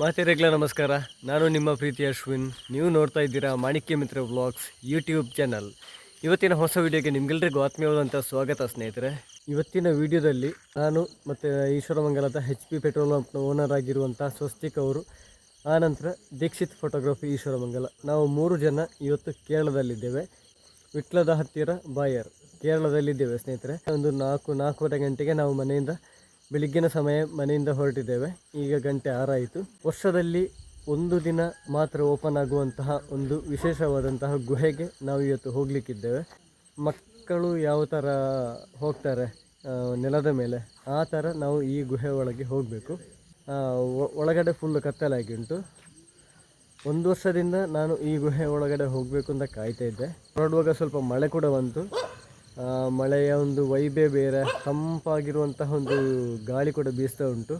ಮಾತೆರೆಗ್ಲ ನಮಸ್ಕಾರ. ನಾನು ನಿಮ್ಮ ಪ್ರೀತಿ ಅಶ್ವಿನ್. ನೀವು ನೋಡ್ತಾ ಇದ್ದೀರಾ ಮಾಣಿಕ್ಯ ಮಿತ್ರ ವ್ಲಾಗ್ಸ್ ಯೂಟ್ಯೂಬ್ ಚಾನಲ್. ಇವತ್ತಿನ ಹೊಸ ವಿಡಿಯೋಗೆ ನಿಮ್ಗೆಲ್ರಿಗೂ ಆತ್ಮೀಯವಾದಂಥ ಸ್ವಾಗತ, ಸ್ನೇಹಿತರೆ. ಇವತ್ತಿನ ವಿಡಿಯೋದಲ್ಲಿ ನಾನು ಮತ್ತು ಈಶ್ವರಮಂಗಲದ ಹೆಚ್ ಪಿ ಪೆಟ್ರೋಲ್ ಪಂಪ್ನ ಓನರ್ ಆಗಿರುವಂಥ ಸ್ವಸ್ತಿಕ್ ಅವರು ಆನಂತರ ದೀಕ್ಷಿತ್ ಫೋಟೋಗ್ರಫಿ ಈಶ್ವರಮಂಗಲ. ನಾವು ಮೂರು ಜನ ಇವತ್ತು ಕೇರಳದಲ್ಲಿದ್ದೇವೆ. ವಿಟ್ಲದ ಹತ್ತಿರ ಬಾಯರ್ ಕೇರಳದಲ್ಲಿದ್ದೇವೆ, ಸ್ನೇಹಿತರೆ. ಒಂದು ನಾಲ್ಕು, ನಾಲ್ಕೂವರೆ ಗಂಟೆಗೆ ನಾವು ಮನೆಯಿಂದ ಬೆಳಿಗ್ಗಿನ ಸಮಯ ಮನೆಯಿಂದ ಹೊರಟಿದ್ದೇವೆ. ಈಗ ಗಂಟೆ ಆರಾಯಿತು. ವರ್ಷದಲ್ಲಿ ಒಂದು ದಿನ ಮಾತ್ರ ಓಪನ್ ಆಗುವಂತಹ ಒಂದು ವಿಶೇಷವಾದಂತಹ ಗುಹೆಗೆ ನಾವು ಇವತ್ತು ಹೋಗಲಿಕ್ಕಿದ್ದೇವೆ. ಮಕ್ಕಳು ಯಾವ ಥರ ಹೋಗ್ತಾರೆ ನೆಲದ ಮೇಲೆ, ಆ ಥರ ನಾವು ಈ ಗುಹೆ ಒಳಗೆ ಹೋಗಬೇಕು. ಒಳಗಡೆ ಫುಲ್ ಕತ್ತಲಾಗಿ ಉಂಟು. ಒಂದು ವರ್ಷದಿಂದ ನಾನು ಈ ಗುಹೆ ಒಳಗಡೆ ಹೋಗಬೇಕು ಅಂತ ಕಾಯ್ತಾ ಇದ್ದೆ. ಹೊರಡುವಾಗ ಸ್ವಲ್ಪ ಮಳೆ ಕೂಡ ಬಂತು. ಮಳೆಯ ಒಂದು ವೈಬೇ ಬೇರೆ, ತಂಪಾಗಿರುವಂತಹ ಒಂದು ಗಾಳಿ ಕೂಡ ಬೀಸ್ತಾ ಉಂಟು.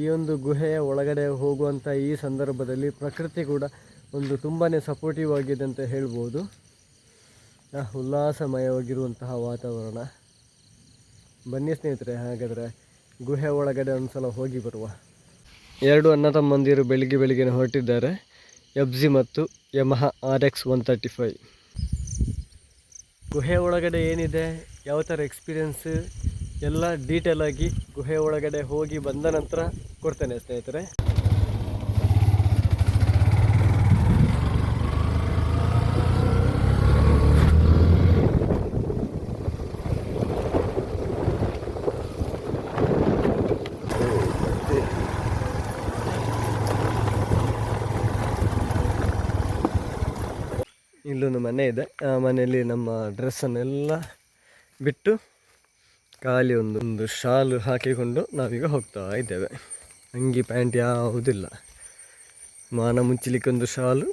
ಈ ಒಂದು ಗುಹೆಯ ಒಳಗಡೆ ಹೋಗುವಂಥ ಈ ಸಂದರ್ಭದಲ್ಲಿ ಪ್ರಕೃತಿ ಕೂಡ ಒಂದು ತುಂಬಾ ಸಪೋರ್ಟಿವ್ ಆಗಿದೆ ಅಂತ ಹೇಳ್ಬೋದು. ಉಲ್ಲಾಸಮಯವಾಗಿರುವಂತಹ ವಾತಾವರಣ. ಬನ್ನಿ ಸ್ನೇಹಿತರೆ, ಹಾಗಾದರೆ ಗುಹೆ ಒಳಗಡೆ ಒಂದು ಸಲ ಹೋಗಿ ಬರುವ. ಎರಡು ಅಣ್ಣ ತಮ್ಮಂದಿರು ಬೆಳಿಗ್ಗೆ ಬೆಳಿಗ್ಗೆ ಹೊರಟಿದ್ದಾರೆ. ಎಫ್ಜಿ ಮತ್ತು Yamaha R X one thirty five. ಗುಹೆ ಒಳಗಡೆ ಏನಿದೆ, ಯಾವ ಥರ ಎಕ್ಸ್ಪೀರಿಯೆನ್ಸ್ ಎಲ್ಲ ಡೀಟೇಲಾಗಿ ಗುಹೆ ಒಳಗಡೆ ಹೋಗಿ ಬಂದ ನಂತರ ಕೊಡ್ತೇನೆ ಸ್ನೇಹಿತರೆ. ಇಲ್ಲೊಂದು ಮನೆ ಇದೆ. ಆ ಮನೆಯಲ್ಲಿ ನಮ್ಮ ಡ್ರೆಸ್ಸನ್ನೆಲ್ಲ ಬಿಟ್ಟು ಖಾಲಿ ಒಂದು ಒಂದು ಶಾಲು ಹಾಕಿಕೊಂಡು ನಾವೀಗ ಹೋಗ್ತಾ ಇದ್ದೇವೆ. ಅಂಗಿ ಪ್ಯಾಂಟ್ ಯಾವುದಿಲ್ಲ. ಮಾನ ಮುಚ್ಚಲಿಕ್ಕೆ ಒಂದು ಶಾಲು,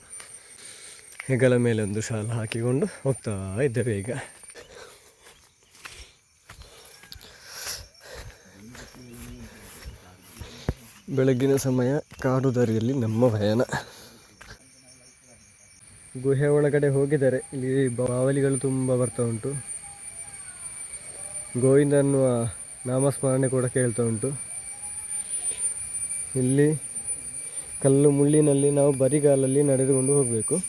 ಹೆಗಲ ಮೇಲೆ ಒಂದು ಶಾಲು ಹಾಕಿಕೊಂಡು ಹೋಗ್ತಾ ಇದ್ದೇವೆ ಈಗ. ಬೆಳಗ್ಗಿನ ಸಮಯ ಕಾಡು ದಾರಿಯಲ್ಲಿ ನಮ್ಮ ಪ್ರಯಾಣ ಗುಹೆ ಒಳಗಡೆ ಹೋಗಿದ್ದಾರೆ. ಇಲ್ಲಿ ಬಾವಲಿಗಳು ತುಂಬ ಬರ್ತಾ ಉಂಟು. ಗೋವಿಂದ ಅನ್ನುವ ನಾಮಸ್ಮರಣೆ ಕೂಡ ಕೇಳ್ತಾ ಉಂಟು. ಇಲ್ಲಿ ಕಲ್ಲು ಮುಳ್ಳಿನಲ್ಲಿ ನಾವು ಬರಿಗಾಲಲ್ಲಿ ನಡೆದುಕೊಂಡು ಹೋಗಬೇಕು.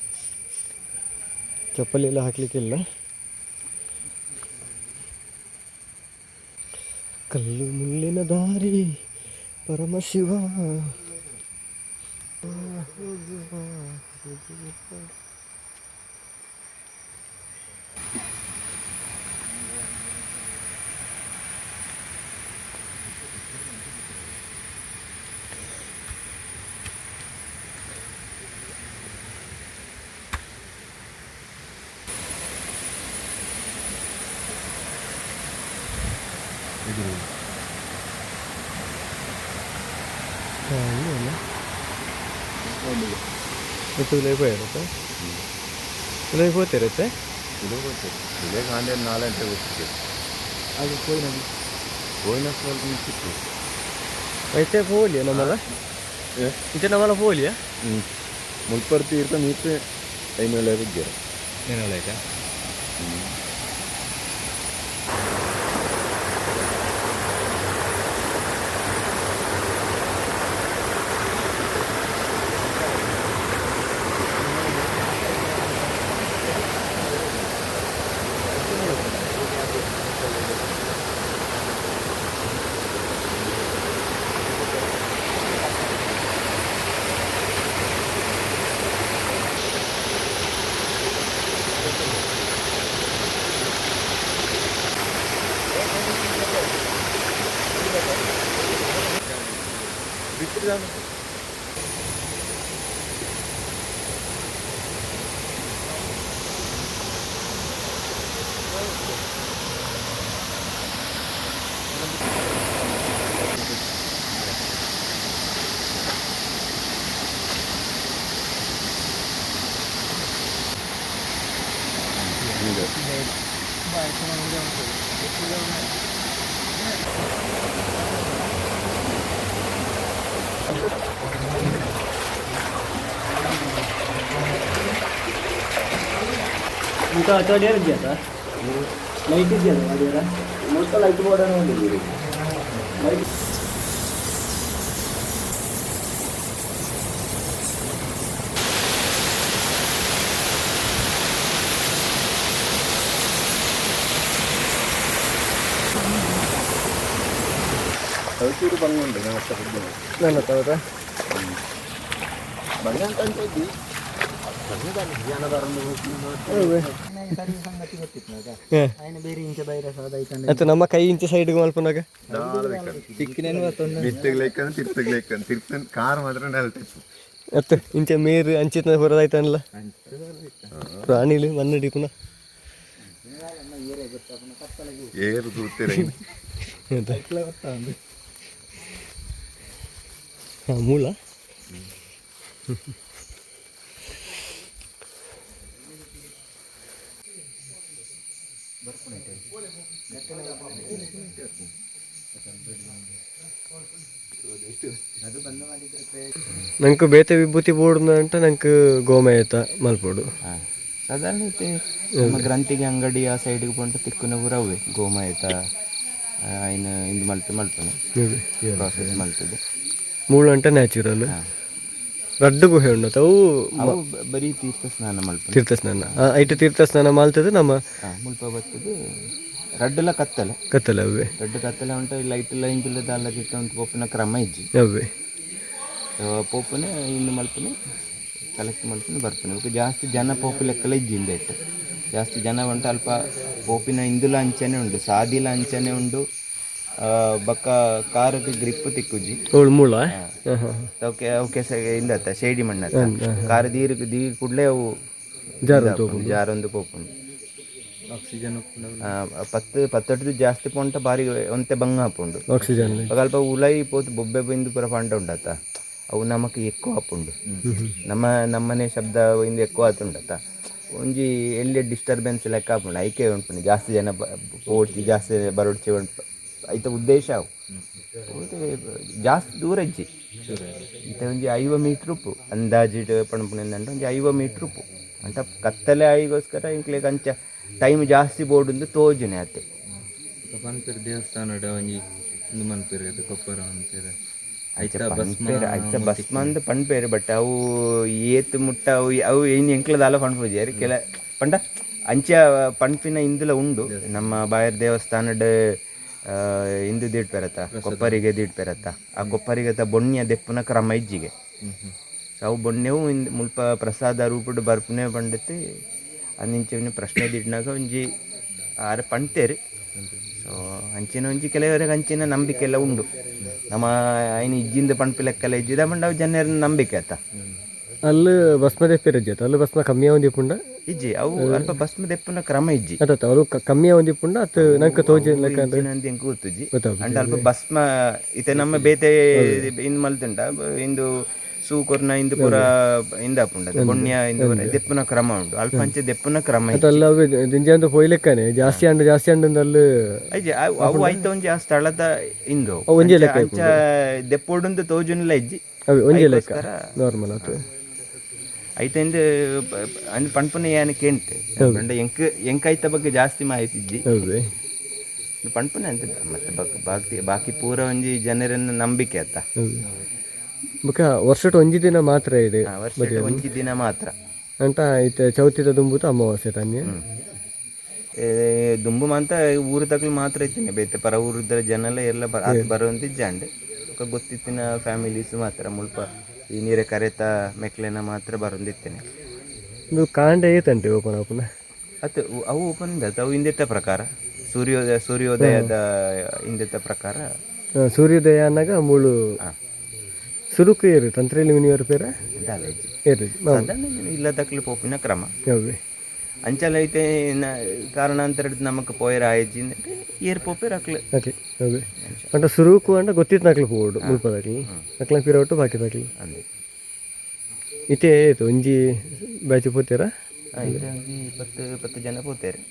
ಚಪ್ಪಲಿ ಎಲ್ಲ ಹಾಕಲಿಕ್ಕಿಲ್ಲ. ಕಲ್ಲು ಮುಳ್ಳಿನ ದಾರಿ ಪರಮಶಿವ. ಹೋಗುವ, Tu lebih berapa? Lebih berapa terus eh? Kilo को किले खाने नाले थे वो चिके अरे कोई ना कोई ना फॉल नहीं चिके वैसे फॉल है ना मला इथे ना मला फॉल आहे मुलपर तीर्थ मीच ऐनोला गेला ऐनोला का kita itu ada di atas. Naik ke jalan ada. Muka lagi ಒಂಚೂರು ಬಂಗ ಉಂಟು ನಾನು ಅಷ್ಟ ನನ್ನ ಹೌದಾ ಬಂಗ ಅಂತ ಅಂತ ಇದ್ದಿ. ಅದು ನಮ್ಮ ಕೈ ಇಂಚೆ ಸೈಡ್ಗೆ ಮಲ್ಪನಾಗ ಬಿತ್ತಗ್ಲೇಕನ್ ತಿರ್ತಗ್ಲೇಕನ್ ತಿರ್ತನ್ ಕಾರ್ ಮಾತ್ರ ನೆಲ್ತಿತ್ತು ಅತ್ತು ಇಂಚೆ ಮೇರು ಅಂಚಿತ್ನ ಹೊರದಾಯ್ತಾನಲ್ಲ ಪ್ರಾಣಿಲಿ ಮಣ್ಣಡಿ ಪುನಃ. ಏರು ತೂತಿರ ಹಾಂ ಮೂಲ. ನಂಗೆ ಬೇತೆ ವಿಭೂತಿ ಬೋರ್ಡ್ ಅಂತ ನಂಗೆ ಗೋಮಯತ ಮಲ್ಪೋಡು. ಸಾಧಾರಣ ನಮ್ಮ ಗ್ರಂಥಿಗೆ ಅಂಗಡಿ ಆ ಸೈಡ್ಗೆ ಬಂದು ತಿಕ್ಕುನ ಊರ ಅವೆ ಗೋಮಯತ ಇನ್ನು ಇಂದು ಮಲ್ಪೆ ಮಲ್ಪನೆ. ಪ್ರಾಸೆಸ್ ಮಲ್ತದೆ ಮೂಳು ಅಂತ ನ್ಯಾಚುರಲ್ ರಡ್ಡು ಗುಹೆ ಉಂಡತ ಅವು ಅವು ಬರೀ ತೀರ್ಥ ಸ್ನಾನ ಮಲ್ಪ ತೀರ್ಥ ಸ್ನಾನ ಐಟು ತೀರ್ಥ ಸ್ನಾನ ಮಾಲ್ತದೆ ನಮ್ಮ ಮುಲ್ಪ ಬರ್ತದೆ. ರಡ್ಡಲ ಕತ್ತಲೆ. ಕತ್ತಲೆ ಅವೇ ರಡ್ಡು ಕತ್ತಲೆ ಉಂಟು ಲೈಟ್ ಲೈನ್ ಬಿಲ್ಲ ದಾಲ ಗಿಟ್ಟ ಒಂದು ಪೋಪಿನ ಕ್ರಮ ಇಜ್ಜಿ. ಅವೇ ಪೋಪನೆ ಇನ್ನು ಮಲ್ಪನೆ ಕಲೆಕ್ಟ್ ಮಲ್ಪನೆ ಬರ್ತಾನೆ. ಜಾಸ್ತಿ ಜನ ಪೋಪು ಲೆಕ್ಕಲ ಇಜ್ಜಿಂದ ಇಟ್ಟು. ಜಾಸ್ತಿ ಜನ ಉಂಟು ಅಲ್ಪ ಪೋಪಿನ ಇಂದುಲ ಅಂಚನೆ ಉಂಟು ಸಾದಿಲ ಅಂಚನೆ ಉಂಡು ಬಕ್ಕ ಕಾರದ ಗ್ರಿಪ್ ತಿಕ್ಕುಜಿ. ಅವಳು ಮೂಳ? ಅವಕ್ಕೆ ಅವಕ್ಕೆ ಶೇಡಿ ಮಣ್ಣ ಕಾರ ದೀರ್ ದೀರ್ ಕೂಡಲೇ ಅವು ಜಾರೊಂದು ಪೋಪುಂಡು ಆಕ್ಸಿಜನ್ ಪತ್ತು ಪತ್ತೊಟ್ಟು ಜಾಸ್ತಿ ಪೊಂಟ ಬಾರಿ ಒಂತೆ ಬಂಗ ಹಾಪುಂಡು. ಆಕ್ಸಿಜನ್ ಸ್ವಲ್ಪ ಉಲೈ ಪೋತು ಬೊಬ್ಬೆ ಬಿಂದು ಪೂರ ಪಂಡ ಉಂಡತ್ತ. ಅವು ನಮಕ್ ಎಕ್ಕೋ ಹಾಪುಂಡು. ನಮ್ಮ ನಮ್ಮನೆ ಶಬ್ದ ಇಂದು ಎಕ್ಕೋ ಆತುಂಡತ್ತ. ಒಂಜಿ ಎಲ್ಲಿ ಡಿಸ್ಟರ್ಬೆನ್ಸ್ ಲೆಕ್ಕ ಹಾಪುಂಡು. ಐಕೆ ಉಂಟು ಜಾಸ್ತಿ ಜನ ಪೋಟಿ ಜಾಸ್ತಿ ಬರೋಡ್ಚಿ ಉಂಟು. ಐತ ಉದ್ದೇಶ ಅವು. ಜಾಸ್ತಿ ದೂರ ಇಜ್ಜಿ. ಇತ್ತ ಒಂಜಿ ಐವ ಮೀಟ್ರ್ ಉಪ್ಪು. ಅಂದಾಜಿಡ್ ಪಣಪುಣಂದಂಡ ಒಂಜಿ ಐವ ಮೀಟ್ರ್ ಉಪ್ಪು. ಅಂತ ಕತ್ತಲೆ ಆಯಿಗೋಸ್ಕರ ಇಂಕ್ಲೇ ಕಂಚ ಟೈಮ್ ಜಾಸ್ತಿ ಬೋರ್ಡ್ ತೋಜುನೆ ಆತೆ. ಪನ್ಪೇರು ದೇವಸ್ಥಾನ ಒಂಜಿ ಮನ್ಪೇರು ಕೊಪ್ಪರ ಐತ ಬಸ್ ಮಂದ್ ಪನ್ಪೇರು ಬಟ್ ಅವು ಏತ್ ಮುಟ್ಟ ಅವು ಅವು ಏನು ಎಂಕ್ಲದಾಲ ಪಣ್ಪೂಜಿ ಕೆಲ ಪಂಡ ಅಂಚ ಪಂಪಿನ ಇಂದುಲ ಉಂಡು. ನಮ್ಮ ಬಾಯರ್ ದೇವಸ್ಥಾನದ ಇಂದು ದಿಡ್ಪೆರತ್ತ ಕೊಪ್ಪರಿಗೆ ದಿಡ್ಪೆರತ್ತ ಆ ಕೊಪ್ಪರಿಗೆ ತ ಬೊಣ್ಯ ದೆಪ್ಪನ ಕ್ರಮ ಇಜ್ಜಿಗೆ. ಅವು ಬೊಣ್ಣೆವು ಇಂದು ಮುಲ್ಪ ಪ್ರಸಾದ ರೂಪಡ್ ಬರ್ಪುನೆ ಬಂಡತಿ ಅಂದಿಂಚೆ ಪ್ರಶ್ನೆ ದಿಡ್ನಾಗ ಒಂಜಿ ಆರೆ ಪಣ್ತೇರಿ. ಸೊ ಅಂಚಿನ ಒಂಜಿ ಕೆಲವರಿಗೆ ಅಂಚಿನ ನಂಬಿಕೆ ಎಲ್ಲ ಉಂಡು. ನಮ್ಮ ಆಯ್ನ ಇಜ್ಜಿಂದ ಪಣ್ಪಿ ಲೆಕ್ಕಲ್ಲ ಇಜ್ಜಿದ ಬಂಡ ಅವು ಜನರ ನಂಬಿಕೆ ಆತ. ಅಲ್ಲಿ ಭಸ್ಮ ದೆಪ್ಪಿರಜ್ಜಾತ ಅಲ್ಲಿ ಭಸ್ಮ ಕಮ್ಮಿ ಒಂದಿಪ್ಪುಂಡ ಇಜ್ಜಿ ಅವು ಅಲ್ಪ ಭಸ್ಮ ದೆಪ್ಪುನ ಕ್ರಮ ಇಜ್ಜಿ. ಅತ್ತ ಕಮ್ಮಿ ಒಂದಿಪ್ಪುಂಡ ಅತ್ ನಂಗೆ ತೋಜಿ ಲೆಕ್ಕ ಅಂದ್ರೆ? ಇಂಚಿನ ಎಂಕ್ ಗೊತ್ತುಜ್ಜಿ ಅಂಡ ಅಲ್ಪ ಭಸ್ಮ ಇತೆ ನಮ್ಮ ಬೇತೆ ಇಂದು ಮಲ್ತುಂಡ ಇಂದು ಸೂಕೊರ್ನ ಇಂದು ಪೂರ ಇಂದ ಪುಂಡ ಪುಣ್ಯ ಇಂದು ದೆಪ್ಪುನ ಕ್ರಮ ಉಂಟು. ಅಲ್ಪ ಅಂಚೆ ದೆಪ್ಪುನ ಕ್ರಮ ಇಜ್ಜಿ. ಅಲ್ಲ ಅವು ದಿಂಜ ಅಂತ ಹೋಯ್ ಲೆಕ್ಕನೆ ಜಾಸ್ತಿ ಅಂಡು ಜಾಸ್ತಿ ಅಂಡು ಅಲ್ಲ ಇಜ್ಜಿ ಅವು ಐತ ಒಂಜಿ ಆ ಸ್ಥಳದ ಇಂದು ಒಂಜಿ ಲೆಕ್ಕ ದೆಪ್ಪೊಡುಂದು ತೋಜುನಿಲ್ಲ ಇಜ್ಜಿ. ಅವೆ ಒಂಜಿ ಲೆಕ್ಕ. ನಾರ್ಮಲ್ ಆತು. ಐತೆ ಇಂದು ಅಂದ್ ಪಣ್ಪುನ ಯಾನ ಕೇಂಟ್ ಎಂಕ ಎಂಕ್ ಎಂಕ್ ಐತ ಬಗ್ಗೆ ಜಾಸ್ತಿ ಮಾಹಿತಿ ಇಜ್ಜಿ ಅವೇ ಪಣ್ಪುನ ಅಂತ ಮತ್ತೆ ಬಕ್- ಬಾಕಿ ಪೂರ ಒಂಜಿ ಜನರನ್ನ ನಂಬಿಕೆ ಅತ್ತ ಬೊಕ ವರ್ಷಟ್ ಒಂಜಿ ದಿನ ಮಾತ್ರ ಇದೆ ವರ್ಷ ಒಂಜಿ ದಿನ ಮಾತ್ರ. ಅಂತ ಐತೆ ಚೌತಿದ ದುಂಬುತ ಅಮಾವಾಸ್ಯೆ ತಾನೆ. ದುಂಬು ಮಾಂತ ಊರು ತಗ್ಲು ಮಾತ್ರ ಇತ್ತೀನಿ ಬೇತೆ ಪರ ಊರದ ಜನ ಎಲ್ಲ ಎಲ್ಲ ಬರ ಬರುವಂತ ಗೊತ್ತಿತ್ತಿನ ಫ್ಯಾಮಿಲೀಸ್ ಮಾತ್ರ ಮುಲ್ಪ ಈ ನೀರೆ ಕರೆತ ಮೆಕ್ಲೆನ ಮಾತ್ರ ಬರೊಂದಿತ್ತೇನೆ. ಇದು ಕಾಂಡ ಏತಂತೆ ಓಪನ್ ಓಪನ್ ಅತ್ ಅವು ಓಪನ್ ಅವು ಹಿಂದೆತ್ತ ಪ್ರಕಾರ. ಸೂರ್ಯೋದಯ ಸೂರ್ಯೋದಯದ ಹಿಂದೆತ್ತ ಪ್ರಕಾರ. ಸೂರ್ಯೋದಯ ಅನ್ನಾಗ ಮೂಳು ಸುರುಕು ಏರು ತಂತ್ರಲಿ ಮಿನಿಯರ್ ಪೇರ ಏರು ಸಾಧಾರಣ ಪೋಪಿನ ಕ್ರಮ. ಅಂಚಲ ಐತೆ ನ- ಕಾರಣಾಂತರದ ನಮಕ್ ಪೋಯರ ಆಯ್ಜಿ ಏರ್ ಪೋಪೆ ರಕ್ಲೆ ಅಕ್ಲಿ ಅವೇ అంటే సురుకు అంటే గొత్తి నకలు పోడు ముల్పదకి నకల పిరవట్టు బాకి దకి ಅಂದೆ ಇತೆ ಏತು ಒಂಜಿ ಬ್ಯಾಚ್ ಪೋತೀರಾ ಆಯ್ತು ಇಪ್ಪತ್ತು ಇಪ್ಪತ್ತು ಜನ ಪೋತೇರೆ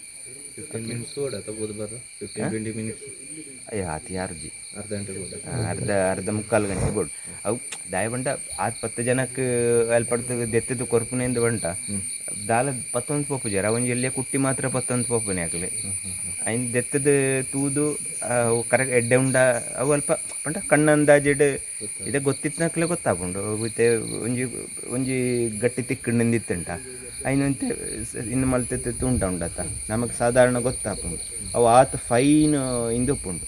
ಫಿಫ್ಟೀನ್ ಮಿನಿಟ್ಸ್ ಓಡ ತಗೋದು ಬರ ಫಿಫ್ಟೀನ್ ಟ್ವೆಂಟಿ ಮಿನಿಟ್ಸ್ ಅಯ್ಯ ಆತ ಯಾರು ಜಿ ಅರ್ಧ ಅರ್ಧ ಅರ್ಧ ಮುಕ್ಕಾಲು ಗಂಟೆ ಬೋಡ್ ಅವು ದಾಯ ಬಂಟ ಆ ಪತ್ತು ಜನಕ್ಕೆ ಅಲ್ಪಡ್ತು ದೆತ್ತದು ಕೊರ್ಪುನೆಂದು ಬಂಟ. ದಾಲ ಪತ್ತೊಂದು ಪೋಪು ಜರ. ಒಂಜಿ ಎಲ್ಲಿಯ ಕುಟ್ಟಿ ಮಾತ್ರ ಪತ್ತೊಂದು ಪೋಪುನೆ ಆಗಲಿ ಐನ್ ದೆತ್ತದ ತೂದು ಕರೆಕ್ಟ್ ಎಡ್ಡೆ ಉಂಡ ಅವು ಅಲ್ಪ ಪಂಡ ಕಣ್ಣಂದಾಜಿಡ್ ಇದೇ ಗೊತ್ತಿತ್ತನಕ್ಲೆ ಗೊತ್ತಾಪುಂಡು. ಮತ್ತೆ ಒಂಜಿ ಒಂಜಿ ಗಟ್ಟಿ ತಿಕ್ಕಂಡು ನಿಂದಿತ್ತಂಟ ಐನಂತೆ ಇನ್ನು ಮಲ್ತೆ ತುಂಟ ಉಂಡತ್ತ. ನಮಗೆ ಸಾಧಾರಣ ಗೊತ್ತಾಪುಂಡು. ಅವು ಆತ ಫೈನ್ ಇಂದುಪ್ಪುಂಡು.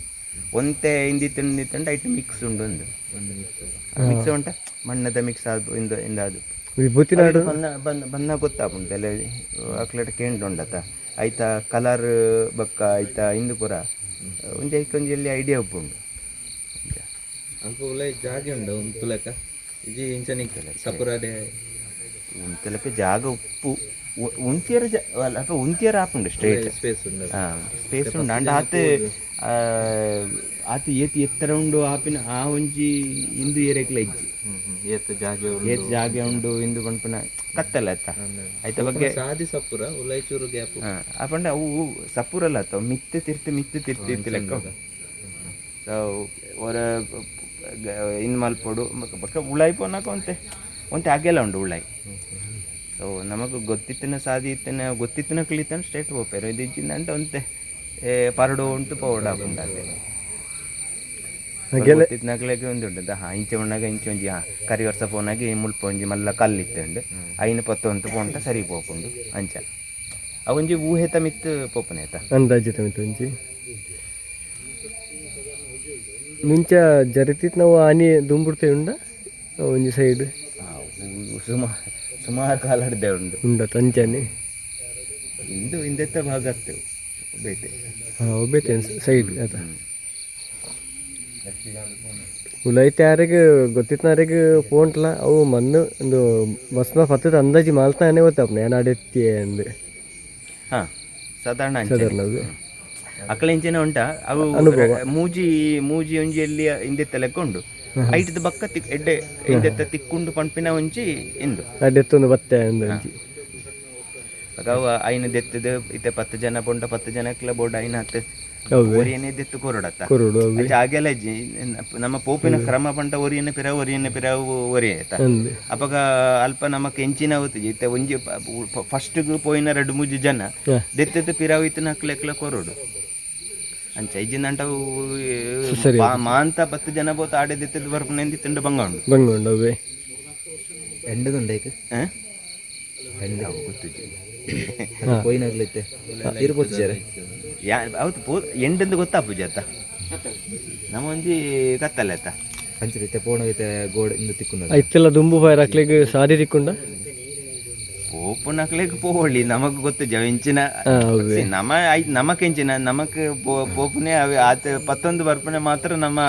ಒಂತೆ ತಿಂಡಿ ತಿಂಡ ಐಟಮ್ ಮಿಕ್ಸ್ ಉಂಡು ಒಂದು. ಒಂದು ಮಿಕ್ಸ್ ಉಂಟ. ಮಣ್ಣದ ಮಿಕ್ಸ್ ಆದು ಇಂದ ಇಂದ ಅದು ವಿಭೂತಿ ನಾಡು ಬನ್ನ ಬನ್ನ ಬಂದ ಗೊತ್ತಾಪುಂಟು ಎಲ್ಲ. ಅಕ್ಲಟ ಕೇಂದ್ರ ಉಂಡತ ಐತ ಕಲರ್ ಬಕ್ಕ ಐತ ಇಂದು ಪುರ ಒಂಜಿ ಐಕೊಂಜಿ ಎಲ್ಲಿ ಐಡಿಯಾ ಉಪ್ಪುಂಡು ಉಲೈ ಜಾಗೆ ಉಂಡು ಒಂದು ತುಲಕ. ಇಜಿ ಇಂಚನಿ ಸಪುರಾಡೆ ಒಂತಲಕ್ಕೆ ಜಾಗ ಉಪ್ಪು. ಜ ಅಲ್ಲ ಅಪ್ಪ ಉಂತಿಯರ ಆಪುಂಡು ಸ್ಟ್ರೇಟ್ ಸ್ಪೇಸ್ ಸ್ಪೇಸ್ ಉಂಡು ಅಂಡ ಆತ ಆತ ಏತ್ ಎತ್ತರ ಉಂಡು ಆಪಿನ ಆ ಒಂಜಿ ಇಂದು ಏರೆಕ್ಲ ಇಜ್ಜಿ. ಏತ್ ಜಾಗೆ ಉಂಡು. ಏತ್ ಜಾಗೆ ಉಂಡು ಇಂದು ಪಂಪನ ಕತ್ತಲ್ಲ ಆಯ್ತಾ ಆಯ್ತ ಬಗ್ಗೆ? ಸಾದಿ ಸಪುರ ಉಲೈಚೂರು ಗ್ಯಾಪ್. ಹಾ, ಆ ಪಂಡ ಅವು ಸಪೂರಲ್ಲ ಆತ. ಮಿತ್ತೆ ತಿರ್ತಿ ಮಿತ್ತೆ ತಿರ್ತಿ ಅಂತ ಲೆಕ್ಕ. ಸೊ ಅವರ ಇನ್ ಮಲ್ಪೊಡು ಬಕ್ಕ ಉಳಾಯಿ ಪೋನಾಕ ಒಂತೆ. ಒಂತೆ ಆಗೆಲ್ಲ ಉಂಡು ಉಳಾಯಿ. ಸೊ ನಮಗೆ ಗೊತ್ತಿತ್ತಿನ ಸಾದಿ ಇತ್ತಿನ ಗೊತ್ತಿತ್ತಿನ ಕಲಿತಾನೆ ಸ್ಟೇಟ್ ಹೋಗ್ತಾರೆ ಇದು ಇಜ್ಜಿಂದ ಅಂತ ಒಂತೆ. ಏ ಪರಡು ಉಂಟು ಪೌಡ ಹಾಕೊಂಡಾಗೆ ಗೊತ್ತಿತ್ತಿನಕ್ಲೆಗೆ ಒಂದು ಉಂಟು. ಹಾ ಇಂಚೆ ಉಣ್ಣಾಗ ಇಂಚೆ ಒಂಜಿ ಹಾ ಕರಿ ವರ್ಷ ಪೋನಾಗಿ ಮುಲ್ಪ ಒಂಜಿ ಮಲ್ಲ ಕಲ್ಲಿತ್ತುಂಡು ಐನ ಪತ್ತೊಂಟು ಪೋಂಟ ಸರಿ ಪೋಪುಂಡು ಅಂಚ. ಅವೊಂಜಿ ಊಹೆತ ಮಿತ್ತು ಪೋಪನೇತ ಅಂದಾಜಿತ ಮಿತ್ತು ಒಂಜಿ ಮುಂಚ ಜರಿತಿತ್ ನಾವು ಆನಿ ದುಂಬುಡ್ತೆ ಉಂಡ ಒಂಜಿ ಸೈಡ್ ಸುಮಾರು ಸುಮಾರು ಕಾಲ ಹಿಡಿದೆ ಉಂಡು ಉಂಡ ತಂಚನೆ ಇಂದು ಇಂದೆತ್ತ ಭಾಗ ಆಗ್ತೇವೆ ಬೇತೆ ಹಾಂ ಒಬ್ಬೈತೆ ಸೈಡ್ ಆತ ಉಲೈತೆ ಯಾರಿಗೆ ಗೊತ್ತಿತ್ತನಾರಿಗೆ ಪೋಂಟ್ಲ ಅವು ಮಣ್ಣು ಒಂದು ಭಸ್ಮ ಪತ್ತದ ಅಂದಾಜಿ ಮಾಲ್ತಾನೆ ಗೊತ್ತಾಪ್ನ ಏನು ಅಂದೆ ಅಂದು. ಹಾ ಸಾಧಾರಣ ಸಾಧಾರಣ ಅದು ಅಕ್ಕಳ ಇಂಚಿನ ಉಂಟಾ. ಅವು ಮೂಜಿ ಮೂಜಿ ಒಂಜಿಯಲ್ಲಿ ಹಿಂದೆ ತಲೆಕೊಂಡು ಐಟದ ಬಕ್ಕ ತಿಕ್ ಎಡ್ಡೆ ಎಡ್ಡೆತ್ತ ತಿಕ್ಕುಂಡು ಪಂಪಿನ ಒಂಜಿ ಇಂದು. ಅಡೆತ್ತೊಂದು ಬತ್ತೆ ಒಂಜಿ ಆಗ ಅವ ಐನ ದೆತ್ತದ ಇತ್ತೆ ಪತ್ತು ಜನ ಪೊಂಡ ಪತ್ತು ಜನಕ್ಲ ಬೋರ್ಡ್ ಐನ ಹತ್ತು. ಹೌದು. ಒರಿಯನೆ ದೆತ್ತು ಕೊರಡತ್ತ. ಕೊರುಡು ಹಾಗೆಲ್ಲ ನಮ್ಮ ಪೋಪಿನ ಕ್ರಮ ಬಂಡ ಒರಿಯನ್ನ ಪಿರ ಒರಿಯನೆ ಪಿರ ಒರಿ ಆಯ್ತ ಅಂದು. ಅಪಗ ಅಲ್ಪ ನಮಕ್ ಎಂಚಿನ ಅವತ್ತಿಗೆ ಇತ್ತೆ ಒಂಜಿ ಫಸ್ಟ್ ಪೋಯಿನ ಎರಡು ಮೂಜಿ ಜನ. ದೆತ್ತದ ಪಿರಾವ್ ಇತ್ತು ನಕ್ಲೆ ಎಕ್ಲ ಕೊರೋಡು. ಅಂಚ ಐಜಿನ ಅಂಟ ಮಾಂತ ಪತ್ತು ಜನ ಬೋತ ಆಡೆ ದೆತ್ತದ ಬರ್ಪನೆ ತಿಂಡು ಬಂಗ ಉಂಡು ಬಂಗೊಂಡು ಅವೇ ಎಂಡದುಂಡೈಕ್ ಹ? ಎಂಡ. ಅವು ಗೊತ್ತಿಜ್ಜಿ. ಪೋಯಿನಾಗ್ಲೈತೆ ಇರ್ಬೋದು ಜರ. ಯಾ ಅವತ್ತು ಪೋ ಎಂಡಂದು ಗೊತ್ತಾ ಪೂಜೆ ಆತ ನಮ್ಮ ಒಂಜಿ ಕತ್ತಲ್ಲ ಆಯ್ತಾ ಪಂಚರಿತೆ ಪೋಣ ಗೋಡೆ ಇಂದು ತಿಕ್ಕುಂಡ ಇತ್ತೆಲ್ಲ ದುಂಬು ಫೈರ್ ಹಾಕ್ಲಿಕ್ಕೆ ಸಾರಿ ತಿಕ್ಕೊಂಡ ನಕ್ಲೆಗ್ ಪೋವಳಿ ನಮಗ್ ಗೊತ್ತು ಅವೇ ನಮ ನಮಕ್ ಎಂಚಿನ ನಮಕ್ ಪೋಪುನೆ ಅವೆ ಆತ ಪತ್ತೊಂದು ಬರ್ಪುನೆ ಮಾತ್ರ ನಮ್ಮ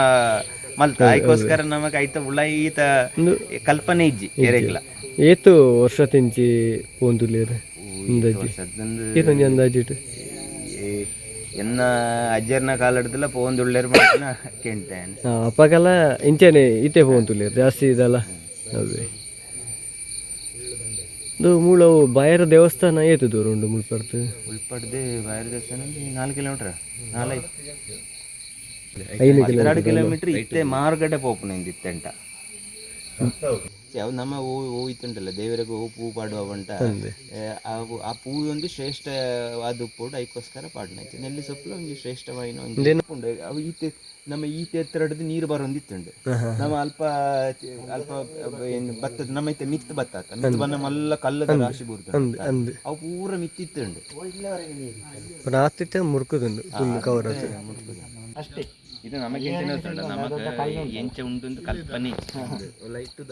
ಮಲ್ತ. ತಾಯಿಗೋಸ್ಕರ ನಮಕ್ ಐತ ಉಳ ಈತ ಕಲ್ಪನೆ ಇಜ್ಜಿ ಎರೆಗ್ಲ ಏತು ವರ್ಷ ತಿಂಚಿ ಒಂದು ಅಂದಾಜಿ. ಅಂದಾಜಿಟ್ಟು ಎನ್ನ ಅಜ್ಜರ್ನ ಕಾಲಡ್ದಲ್ಲ ಪೋಂದು ಉಳ್ಳೇರು ಮಾಡ್ತಾನ ಹಾಂ ಅಪ್ಪಗೆಲ್ಲ ಇಂಚೆನೆ ಈತೆ ಪೋಂತುಲೇರು ಜಾಸ್ತಿ ಇದಲ್ಲ. ಅವೇ ಇದು ಮೂಳವು ಬಾಯರ ದೇವಸ್ಥಾನ ಏತು ದೂರ ಉಂಡು ಮುಳ್ಪರ್ತು ಉಳ್ಪಡ್ದೆ ಬಾಯರ ದೇವಸ್ಥಾನ ನಾಲ್ಕು ಕಿಲೋಮೀಟರ್ ನಾಲ್ಕು ಐದು ಹನ್ನೆರಡು ಕಿಲೋಮೀಟರ್ ಇತ್ತೆ ಮಾರ್ಗಡೆ ಪೋಪುನ ಇಂದಿತ್ತೆಂಟ ಅವು ನಮ್ಮ ಹೂ ಹೂ ಇತ್ತುಂಟಲ್ಲ ದೇವರಿಗೆ ಹೂ ಪೂ ಪಾಡುವ ಬಂಟ ಆ ಪೂ ಒಂದು ಶ್ರೇಷ್ಠವಾದ ಉಪ್ಪುಡು ಅದಕ್ಕೋಸ್ಕರ ಪಾಡ್ನ ಐತೆ ನೆಲ್ಲಿ ಸೊಪ್ಪು ಒಂದು ಶ್ರೇಷ್ಠವಾಯಿನ ಒಂದು ಉಂಡು ಅವು ಈತೆ ನಮ್ಮ ಈ ಎತ್ತರ ಹಿಡಿದು ನೀರು ಬರೋಂದಿತ್ತುಂಡು ನಮ್ಮ ಅಲ್ಪ ಅಲ್ಪ ಏನು ಭತ್ತದ ನಮ್ಮ ಐತೆ ಮಿತ್ ಭತ್ತ ಆತ. ಮಿತ್ ಬನ್ನ ಮಲ್ಲ ಕಲ್ಲದ ರಾಶಿ ಬೂರ್ದು ಅಂದ್ ಅಂದ್. ಅವು ಪೂರ ಮಿತ್ತಿತ್ತುಂಡು. ರಾತ್ರಿ ಮುರುಕುದುಂಡು ಕವರ್ ಅಷ್ಟೇ. ಇದು ನಮಗೆ ನಮಗೆ ಎಂಚ ಉಂಟು ಅಂತ ಕಲ್ಪನೆ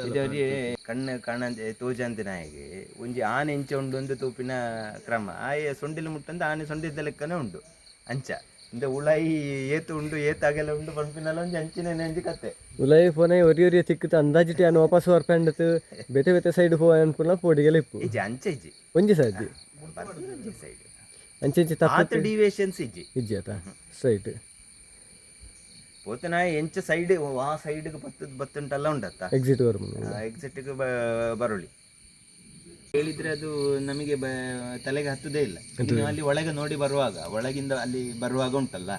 ಇದು ಅವ್ರಿಗೆ ಕಣ್ಣು ಕಾಣಂದೆ ತೋಜಂತ ನಾಯಿಗೆ. ಒಂಜಿ ಆನೆ ಎಂಚ ಉಂಡು ಒಂದು ತೂಪಿನ ಕ್ರಮ. ಆಯ ಸೊಂಡಿಲು ಮುಟ್ಟಂತ ಆನೆ ಸೊಂಡಿದ್ದ ಲೆಕ್ಕನೇ ಉಂಡು ಅಂಚ. ಇಂದ ಉಳಾಯಿ ஏத்து ಉಂಡು ஏத்தாகல ಉಂಡು ಪಂಪಿನೆಲ್ಲ ಒಂಜಿ ಅಂಚಿನ ನೆಂಜಿ ಕತ್ತೆ. ಉಲೈ ಫೋನೆ ಒರಿ ಒರಿ ತಿಕ್ಕುತ್ತ ಅಂದಾಜಿಟ್ಟು ಏನು ವಾಪಸ್ ವರ್ಪಂಡತು ಬೇತೆ ಬೇತೆ ಸೈಡ್ ಪೋ ಅನ್ಪುನ ಪೋಡಿಗೆಲ್ಲ ಇಪ್ಪು. ಇಜ್ಜಿ ಅಂಚೆ ಇಜ್ಜಿ. ಒಂಜಿ ಸಾಜಿ ಸೈಡ್ ಅಂಚೆ ಇಂಚೆ ತಪ್ಪ ಆತ ಡಿವಿಯೇಷನ್ಸ್ ಇಜ್ಜಿ. ಇಜ್ಜಿ ಆತ? ಸ್ಟ್ರೈಟ್ ಪೋತೆ ನಾಯಿ ಎಂಚ ಸೈಡ್ ಆ ಸೈಡ್ಗೆ ಬತ್ತದ ಬತ್ತುಂಟಲ್ಲ ಉಂಡತ್ತ? ಎಕ್ಸಿಟ್ ಎಕ್ಸಿಟ್ಗೆ ಬರೋಳಿ. ಹೇಳಿದ್ರೆ ಅದು ನಮಗೆ ಬ ತಲೆಗೆ ಹತ್ತುದೇ ಇಲ್ಲ. ನೀವು ಅಲ್ಲಿ ಒಳಗೆ ನೋಡಿ ಬರುವಾಗ ಒಳಗಿಂದ ಅಲ್ಲಿ ಬರುವಾಗ ಉಂಟಲ್ಲ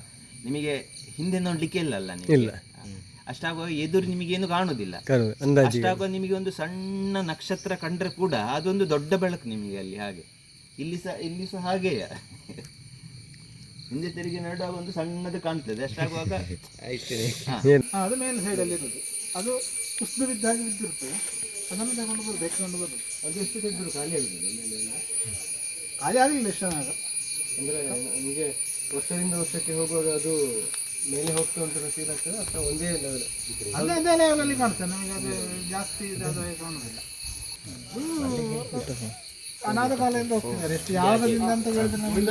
ನಿಮಗೆ ಹಿಂದೆ ನೋಡ್ಲಿಕ್ಕೆ ಇಲ್ಲಲ್ಲ ನಿಮಗೆ? ಅಷ್ಟಾಗುವಾಗ ಎದುರು ನಿಮಗೇನು ಕಾಣುದಿಲ್ಲ. ಅಂದಾಜಿ ಅಷ್ಟಾಗುವಾಗ ನಿಮಗೆ ಒಂದು ಸಣ್ಣ ನಕ್ಷತ್ರ ಕಂಡ್ರೆ ಕೂಡ ಅದೊಂದು ದೊಡ್ಡ ಬೆಳಕು ನಿಮಗೆ ಅಲ್ಲಿ ಹಾಗೆ. ಇಲ್ಲಿ ಸಹ ಇಲ್ಲಿ ಸಹ ಹಾಗೆಯ. ಹಿಂದೆ ತಿರುಗಿ ನೋಡುವಾಗ ಒಂದು ಸಣ್ಣದು ಕಾಣ್ತದೆ. ಅಷ್ಟಾಗುವಾಗ. ಹಾ, ಅದು ಮೇನ್ ಸೈಡಲ್ಲಿ ಇರೋದು. ಅದು ಕುಸಿದು ಬಿದ್ದಾಗಿ ಬಿದ್ದಿರುತ್ತೆ. ಅದನ್ನು ತಗೊಂಡು ಬರೋದು ಬೇಕೊಂಡು ಬರೋದು. ಅದು ಎಷ್ಟು ತೆಗೆದ್ರು ಖಾಲಿ ಆಗಿದೆ ಖಾಲಿ ಆಗಲಿಲ್ಲ ಎಷ್ಟು ಆಗ ಅಂದರೆ ನಿಮಗೆ ವರ್ಷದಿಂದ ವರ್ಷಕ್ಕೆ ಹೋಗುವಾಗ ಅದು ಮೇಲೆ ಹೋಗ್ತಾ ಉಂಟು ಫೀಲ್ ಆಗ್ತದೆ? ಅಥವಾ ಒಂದೇ ಲೆವೆಲ್ ಅದೇ ಅದೇ ಲೆವೆಲಲ್ಲಿ ಕಾಣ್ತದೆ ನಮಗೆ ಅದು ಜಾಸ್ತಿ ಇದಾದ ಕಾಣುವುದಿಲ್ಲ. ಅನಾಥ ಕಾಲದಿಂದ ಹೋಗ್ತಿದ್ದಾರೆ. ಎಷ್ಟು ಯಾವಾಗದಿಂದ ಅಂತ ಹೇಳಿದ್ರೆ ನಮಗೆ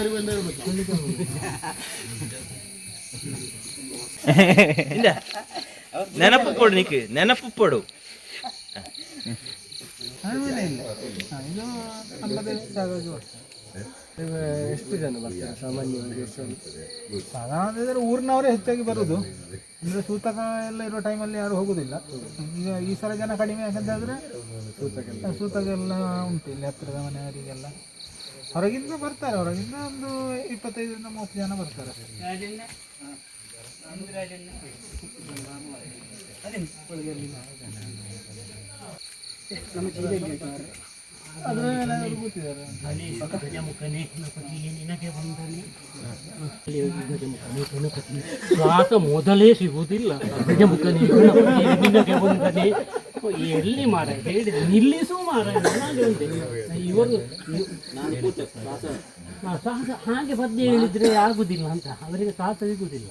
ನೆನಪು ಕೊಡು ನಿಕ್ಕೆ ನೆನಪು ಕೊಡು. ಆಮೇಲೆ ಇಲ್ಲ ಹಾ, ಇದು ನಮ್ಮದೇ ಜಾಗವಾಗಿ ಬರ್ತದೆ. ಈಗ ಎಷ್ಟು ಜನ ಬರ್ತಾರೆ ಸಾಮಾನ್ಯವಾಗಿ ಎಷ್ಟು ಸಾಧಾರಣ ಇದ್ರೆ ಊರಿನವರೇ ಹೆಚ್ಚಾಗಿ ಬರೋದು. ಅಂದರೆ ಸೂತಕ ಎಲ್ಲ ಇರೋ ಟೈಮಲ್ಲಿ ಯಾರು ಹೋಗೋದಿಲ್ಲ. ಈಗ ಈ ಸಲ ಜನ ಕಡಿಮೆ ಯಾಕಂತಾದರೆ ಸೂತಕ ಸೂತಕ ಎಲ್ಲ ಉಂಟು. ಇಲ್ಲಿ ಹತ್ತಿರದ ಮನೆಯವರಿಗೆಲ್ಲ. ಹೊರಗಿಂದ ಬರ್ತಾರೆ. ಹೊರಗಿಂದ ಒಂದು ಇಪ್ಪತ್ತೈದರಿಂದ ಮೂವತ್ತು ಜನ ಬರ್ತಾರೆ. ಅದ್ರ ಅವರು ಕೂತಿದ್ದಾರೆ ಶ್ವಾಸ ಮೊದಲೇ ಸಿಗುವುದಿಲ್ಲ. ಗಜಮುಖನಿ ನಿನಗೆ ಬಂದನೆ. ಎಲ್ಲಿ ಮಾರ ಹೇಳಿ ನಿಲ್ಲಿಸು ಮಾರ. ಇವರು ಹಾಗೆ ಪದ್ಯ ಹೇಳಿದ್ರೆ ಆಗುದಿಲ್ಲ ಅಂತ. ಅವರಿಗೆ ಶ್ವಾಸ ಸಿಗುದಿಲ್ಲ.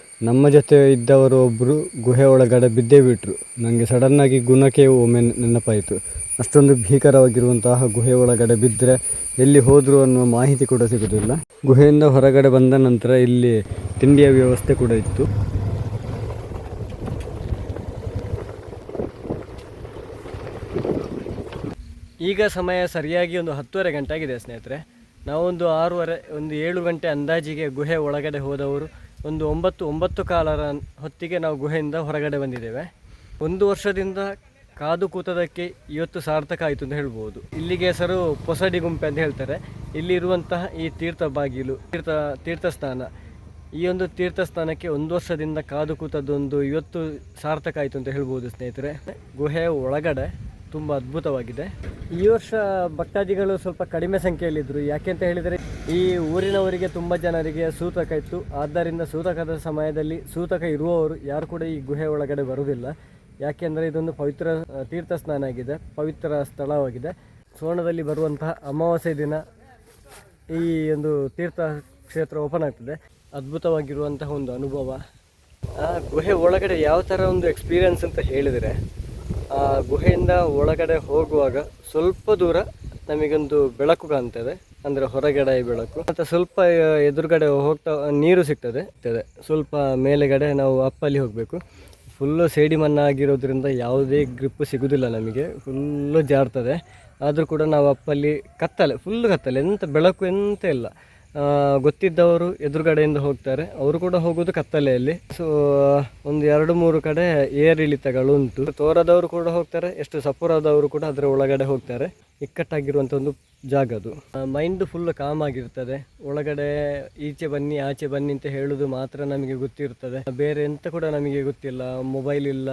ನಮ್ಮ ಜೊತೆ ಇದ್ದವರು ಒಬ್ಬರು ಗುಹೆ ಒಳಗಡೆ ಬಿದ್ದೇ ಬಿಟ್ಟರು ನನಗೆ ಸಡನ್ನಾಗಿ ಗುಣಕ್ಕೆ ಒಮ್ಮೆ ನೆನಪಾಯಿತು. ಅಷ್ಟೊಂದು ಭೀಕರವಾಗಿರುವಂತಹ ಗುಹೆ ಒಳಗಡೆ ಬಿದ್ದರೆ ಎಲ್ಲಿ ಹೋದರು ಅನ್ನುವ ಮಾಹಿತಿ ಕೂಡ ಸಿಗುವುದಿಲ್ಲ ಗುಹೆಯಿಂದ ಹೊರಗಡೆ ಬಂದ ನಂತರ ಇಲ್ಲಿ ತಿಂಡಿಯ ವ್ಯವಸ್ಥೆ ಕೂಡ ಇತ್ತು. ಈಗ ಸಮಯ ಸರಿಯಾಗಿ ಒಂದು ಹತ್ತುವರೆ ಗಂಟೆ ಆಗಿದೆ ಸ್ನೇಹಿತರೆ. ನಾವೊಂದು ಆರೂವರೆ, ಒಂದು ಏಳು ಗಂಟೆ ಅಂದಾಜಿಗೆ ಗುಹೆ ಒಳಗಡೆ ಹೋದವರು ಒಂದು ಒಂಬತ್ತು ಒಂಬತ್ತು ಕಾಲರ ಹೊತ್ತಿಗೆ ನಾವು ಗುಹೆಯಿಂದ ಹೊರಗಡೆ ಬಂದಿದ್ದೇವೆ. ಒಂದು ವರ್ಷದಿಂದ ಕಾದು ಕೂತದಕ್ಕೆ ಇವತ್ತು ಸಾರ್ಥಕ ಆಯಿತು ಅಂತ ಹೇಳ್ಬೋದು. ಇಲ್ಲಿಗೆ ಹೆಸರು ಪೊಸಡಿ ಗುಂಪೆ ಅಂತ ಹೇಳ್ತಾರೆ. ಇಲ್ಲಿ ಇರುವಂತಹ ಈ ತೀರ್ಥ ಬಾಗಿಲು, ತೀರ್ಥ, ತೀರ್ಥಸ್ಥಾನ. ಈ ಒಂದು ತೀರ್ಥಸ್ಥಾನಕ್ಕೆ ಒಂದು ವರ್ಷದಿಂದ ಕಾದು ಕೂತದ್ದೊಂದು ಇವತ್ತು ಸಾರ್ಥಕ ಆಯಿತು ಅಂತ ಹೇಳ್ಬೋದು ಸ್ನೇಹಿತರೆ. ಗುಹೆಯ ಒಳಗಡೆ ತುಂಬ ಅದ್ಭುತವಾಗಿದೆ. ಈ ವರ್ಷ ಭಕ್ತಾದಿಗಳು ಸ್ವಲ್ಪ ಕಡಿಮೆ ಸಂಖ್ಯೆಯಲ್ಲಿದ್ದರು ಯಾಕೆ ಅಂತ ಹೇಳಿದರೆ ಈ ಊರಿನವರಿಗೆ ತುಂಬ ಜನರಿಗೆ ಸೂತಕ ಇತ್ತು. ಆದ್ದರಿಂದ ಸೂತಕದ ಸಮಯದಲ್ಲಿ ಸೂತಕ ಇರುವವರು ಯಾರು ಕೂಡ ಈ ಗುಹೆ ಒಳಗಡೆ ಬರುವುದಿಲ್ಲ. ಯಾಕೆಂದರೆ ಇದೊಂದು ಪವಿತ್ರ ತೀರ್ಥ ಸ್ನಾನ ಆಗಿದೆ, ಪವಿತ್ರ ಸ್ಥಳವಾಗಿದೆ. ಸೋಣದಲ್ಲಿ ಬರುವಂತಹ ಅಮಾವಾಸ್ಯೆ ದಿನ ಈ ಒಂದು ತೀರ್ಥ ಕ್ಷೇತ್ರ ಓಪನ್ ಆಗ್ತದೆ. ಅದ್ಭುತವಾಗಿರುವಂತಹ ಒಂದು ಅನುಭವ. ಆ ಗುಹೆ ಒಳಗಡೆ ಯಾವ ಥರ ಒಂದು ಎಕ್ಸ್ಪೀರಿಯನ್ಸ್ ಅಂತ ಹೇಳಿದರೆ, ಆ ಗುಹೆಯಿಂದ ಒಳಗಡೆ ಹೋಗುವಾಗ ಸ್ವಲ್ಪ ದೂರ ನಮಗೊಂದು ಬೆಳಕು ಕಾಣ್ತದೆ. ಅಂದರೆ ಹೊರಗಡೆ ಬೆಳಕು. ಮತ್ತು ಸ್ವಲ್ಪ ಎದುರುಗಡೆ ಹೋಗ್ತಾ, ನೀರು ಸಿಗ್ತದೆ. ಸ್ವಲ್ಪ ಮೇಲೆಗಡೆ ನಾವು ಅಪ್ಪಲ್ಲಿ ಹೋಗಬೇಕು. ಫುಲ್ಲು ಸೇಡಿ ಮಣ್ಣಾಗಿರೋದ್ರಿಂದ ಯಾವುದೇ ಗ್ರಿಪ್ ಸಿಗೋದಿಲ್ಲ ನಮಗೆ. ಫುಲ್ಲು ಜಾರ್ತದೆ. ಆದರೂ ಕೂಡ ನಾವು ಅಪ್ಪಲ್ಲಿ ಕತ್ತಲೆ ಫುಲ್ಲು ಕತ್ತಲೆ. ಎಂಥ ಬೆಳಕು ಎಂತ ಇಲ್ಲ. ಗೊತ್ತಿದ್ದವರು ಎದುರುಗಡೆಯಿಂದ ಹೋಗ್ತಾರೆ. ಅವರು ಕೂಡ ಹೋಗೋದು ಕತ್ತಲೆಯಲ್ಲಿ. ಸೊ ಒಂದು ಎರಡು ಮೂರು ಕಡೆ ಏರಿಳಿತಗಳು ಉಂಟು. ತೋರದವರು ಕೂಡ ಹೋಗ್ತಾರೆ, ಎಷ್ಟು ಸಪುರದವರು ಕೂಡ ಅದರ ಒಳಗಡೆ ಹೋಗ್ತಾರೆ. ಇಕ್ಕಟ್ಟಾಗಿರುವಂಥ ಒಂದು ಜಾಗ ಅದು. ಮೈಂಡ್ ಫುಲ್ ಕಾಮ್ ಆಗಿರ್ತದೆ. ಒಳಗಡೆ ಈಚೆ ಬನ್ನಿ, ಆಚೆ ಬನ್ನಿ ಅಂತ ಹೇಳೋದು ಮಾತ್ರ ನಮಗೆ ಗೊತ್ತಿರ್ತದೆ. ಬೇರೆ ಎಂತ ಕೂಡ ನಮಗೆ ಗೊತ್ತಿಲ್ಲ. ಮೊಬೈಲ್ ಇಲ್ಲ